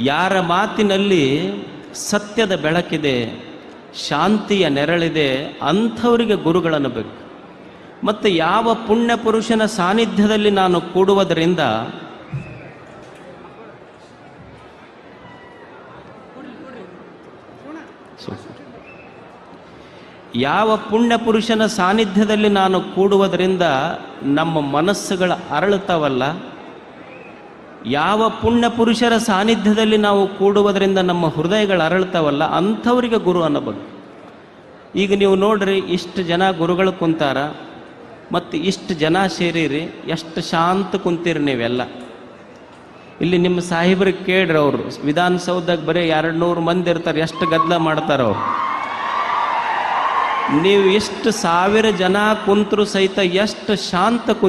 ಯಾರ ಮಾತಿನಲ್ಲಿ ಸತ್ಯದ ಬೆಳಕಿದೆ, ಶಾಂತಿಯ ನೆರಳಿದೆ, ಅಂಥವರಿಗೆ ಗುರುಗಳನ್ನು ಬೇಕು. ಮತ್ತು ಯಾವ ಪುಣ್ಯ ಪುರುಷನ ಸಾನ್ನಿಧ್ಯದಲ್ಲಿ ನಾನು ಕೂಡುವುದರಿಂದ ಯಾವ ಪುಣ್ಯ ಪುರುಷನ ಸಾನ್ನಿಧ್ಯದಲ್ಲಿ ನಾನು ಕೂಡುವುದರಿಂದ ನಮ್ಮ ಮನಸ್ಸುಗಳ ಅರಳುತ್ತವಲ್ಲ ಯಾವ ಪುಣ್ಯ ಪುರುಷರ ಸಾನ್ನಿಧ್ಯದಲ್ಲಿ ನಾವು ಕೂಡುವುದರಿಂದ ನಮ್ಮ ಹೃದಯಗಳು ಅರಳ್ತಾವಲ್ಲ, ಅಂಥವರಿಗೆ ಗುರು ಅನ್ನಬಹುದು ಈಗ ನೀವು ನೋಡ್ರಿ, ಇಷ್ಟು ಜನ ಗುರುಗಳು ಕುಂತಾರ, ಮತ್ತು ಇಷ್ಟು ಜನ ಸೇರಿರಿ, ಎಷ್ಟು ಶಾಂತ ಕುಂತೀರಿ ನೀವೆಲ್ಲ. ಇಲ್ಲಿ ನಿಮ್ಮ ಸಾಹೇಬ್ರಿಗೆ ಕೇಳ್ರಿ ಅವರು, ವಿಧಾನಸೌಧಕ್ಕೆ ಬರೀ ಎರಡು ನೂರು ಮಂದಿ ಇರ್ತಾರೆ, ಎಷ್ಟು ಗದ್ದಲ ಮಾಡ್ತಾರ ಅವರು. ನೀವು ಎಷ್ಟು ಸಾವಿರ ಜನ ಕುಂತರು ಸಹಿತ ಎಷ್ಟು ಶಾಂತ ಕುಂತ